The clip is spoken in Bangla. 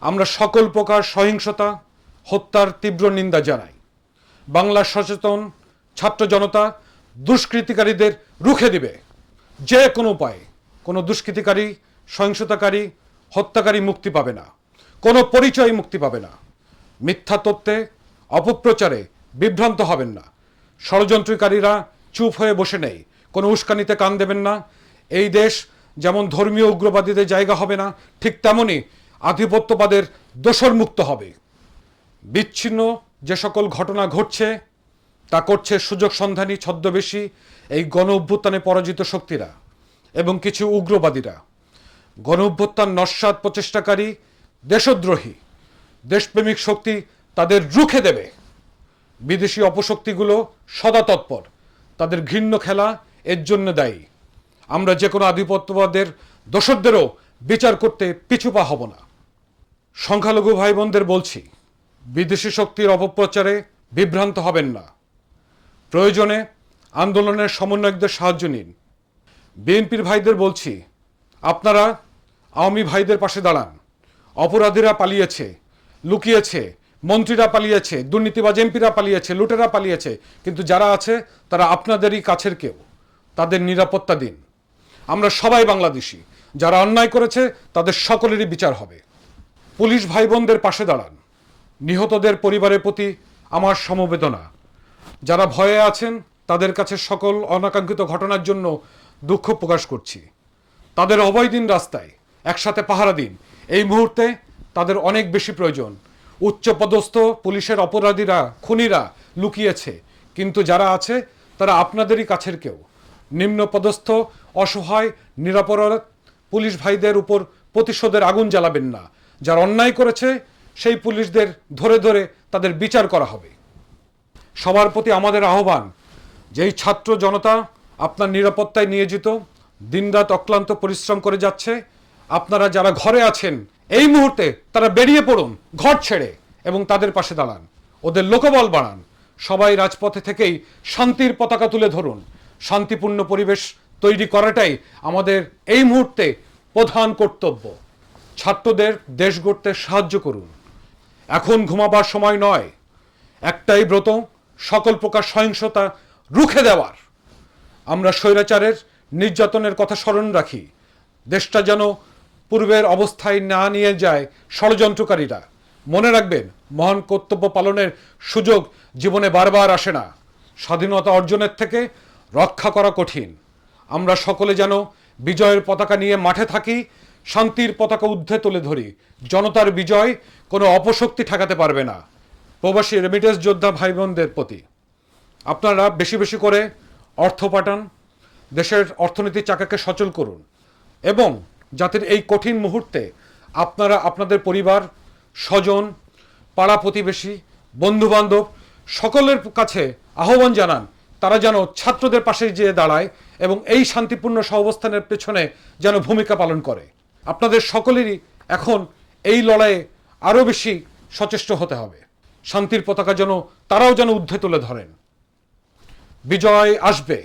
আমরা সকল প্রকার সহিংসতা, হত্যার তীব্র নিন্দা জানাই। বাংলার সচেতন ছাত্র জনতা দুষ্কৃতিকারীদের রুখে দিবে। যে কোনো উপায়ে কোনো দুষ্কৃতিকারী, সহিংসতাকারী, হত্যাকারী মুক্তি পাবে না। কোনো পরিচয় মুক্তি পাবে না। মিথ্যা তত্ত্বে অপপ্রচারে বিভ্রান্ত হবেন না। ষড়যন্ত্রকারীরা চুপ হয়ে বসে নেই। কোনো উস্কানিতে কান দেবেন না। এই দেশ যেমন ধর্মীয় উগ্রবাদীদের জায়গা হবে না, ঠিক তেমনই আধিপত্যবাদের দোষর মুক্ত হবে। বিচ্ছিন্ন যে সকল ঘটনা ঘটছে, তা করছে সুযোগ সন্ধানী ছদ্মবেশী এই গণ অভ্যুত্থানে পরাজিত শক্তিরা এবং কিছু উগ্রবাদীরা। গণ অভ্যুত্থান নস্বাদ প্রচেষ্টাকারী, দেশদ্রোহী, দেশপ্রেমিক শক্তি তাদের রুখে দেবে। বিদেশি অপশক্তিগুলো সদা তৎপর, তাদের ঘৃণ্য খেলা এর জন্য দায়ী। আমরা যে কোনো আধিপত্যবাদের দোষরদেরও বিচার করতে পিছুপা হব না। সংখ্যালঘু ভাই বোনদের বলছি, বিদেশি শক্তির অপপ্রচারে বিভ্রান্ত হবেন না। প্রয়োজনে আন্দোলনের সমন্বয়কদের সাহায্য নিন। বিএনপির ভাইদের বলছি, আপনারা আওয়ামী ভাইদের পাশে দাঁড়ান। অপরাধীরা পালিয়েছে, লুকিয়েছে, মন্ত্রীরা পালিয়েছে, দুর্নীতিবাজ এমপিরা পালিয়েছে, লুটেরা পালিয়েছে, কিন্তু যারা আছে, তারা আপনাদেরই কাছের কেউ। তাদের নিরাপত্তা দিন। আমরা সবাই বাংলাদেশি। যারা অন্যায় করেছে, তাদের সকলেরই বিচার হবে। পুলিশ ভাই বোনদের পাশে দাঁড়ান। নিহতদের পরিবারের প্রতি আমার সমবেদনা। যারা ভয়ে আছেন, তাদের কাছে সকল অনাকাঙ্ক্ষিত ঘটনার জন্য দুঃখ প্রকাশ করছি। তাদের অভয় দিন রাস্তায় একসাথে পাহারা দিন। এই মুহূর্তে তাদের অনেক বেশি প্রয়োজন। উচ্চপদস্থ পুলিশের অপরাধীরা, খুনিরা লুকিয়েছে। কিন্তু যারা আছে, তারা আপনাদেরই কাছের কেউ। নিম্নপদস্থ, অসহায়, নিরাপরাধ পুলিশ ভাইদের উপর প্রতিশোধের আগুন জ্বালাবেন না। যারা অন্যায় করেছে, সেই পুলিশদের ধরে ধরে তাদের বিচার করা হবে। সবার প্রতি আমাদের আহ্বান, যেই ছাত্র জনতা আপনার নিরাপত্তায় নিয়োজিত, দিনরাত অক্লান্ত পরিশ্রম করে যাচ্ছে, আপনারা যারা ঘরে আছেন, এই মুহূর্তে তারা বেরিয়ে পড়ুন, ঘর ছেড়ে এবং তাদের পাশে দাঁড়ান। ওদের লোকবল বাড়ান। সবাই রাজপথে থেকেই শান্তির পতাকা তুলে ধরুন। শান্তিপূর্ণ পরিবেশ তৈরি করাটাই আমাদের এই মুহূর্তে প্রধান কর্তব্য। ছাত্রদের দেশ গড়তে সাহায্য করুন। এখন ঘুমাবার সময় নয়। একটাই ব্রত, সকল প্রকার সহিংসতা রুখে দেওয়ার। আমরা স্বৈরাচারের নির্যাতনের কথা স্মরণ রাখি। দেশটা যেন পূর্বের অবস্থায় না নিয়ে যায় ষড়যন্ত্রকারীরা। মনে রাখবেন, মহান কর্তব্য পালনের সুযোগ জীবনে বারবার আসে না। স্বাধীনতা অর্জনের থেকে রক্ষা করা কঠিন। আমরা সকলে যেন বিজয়ের পতাকা নিয়ে মাঠে থাকি শান্তির পতাকা ঊর্ধ্বে তুলে ধরি। জনতার বিজয় কোনো অপশক্তি ঠেকাতে পারবে না। প্রবাসী রেমিটেন্স যোদ্ধা ভাই বোনদের প্রতি। আপনারা বেশি বেশি করে অর্থ পাঠান, দেশের অর্থনীতির চাকাকে সচল করুন এবং জাতির এই কঠিন মুহূর্তে আপনারা আপনাদের পরিবার, স্বজন, পাড়া প্রতিবেশী, বন্ধুবান্ধব সকলের কাছে আহ্বান জানান, তারা যেন ছাত্রদের পাশে যেয়ে দাঁড়ায় এবং এই শান্তিপূর্ণ সহাবস্থানের পেছনে যেন ভূমিকা পালন করে। আপনাদের সকলেরই এখন এই লড়াইয়ে আরও বেশি সচেষ্ট হতে হবে। শান্তির পতাকা যেন তারাও যেন ঊর্ধ্বে তুলে ধরেন। বিজয় আসবে।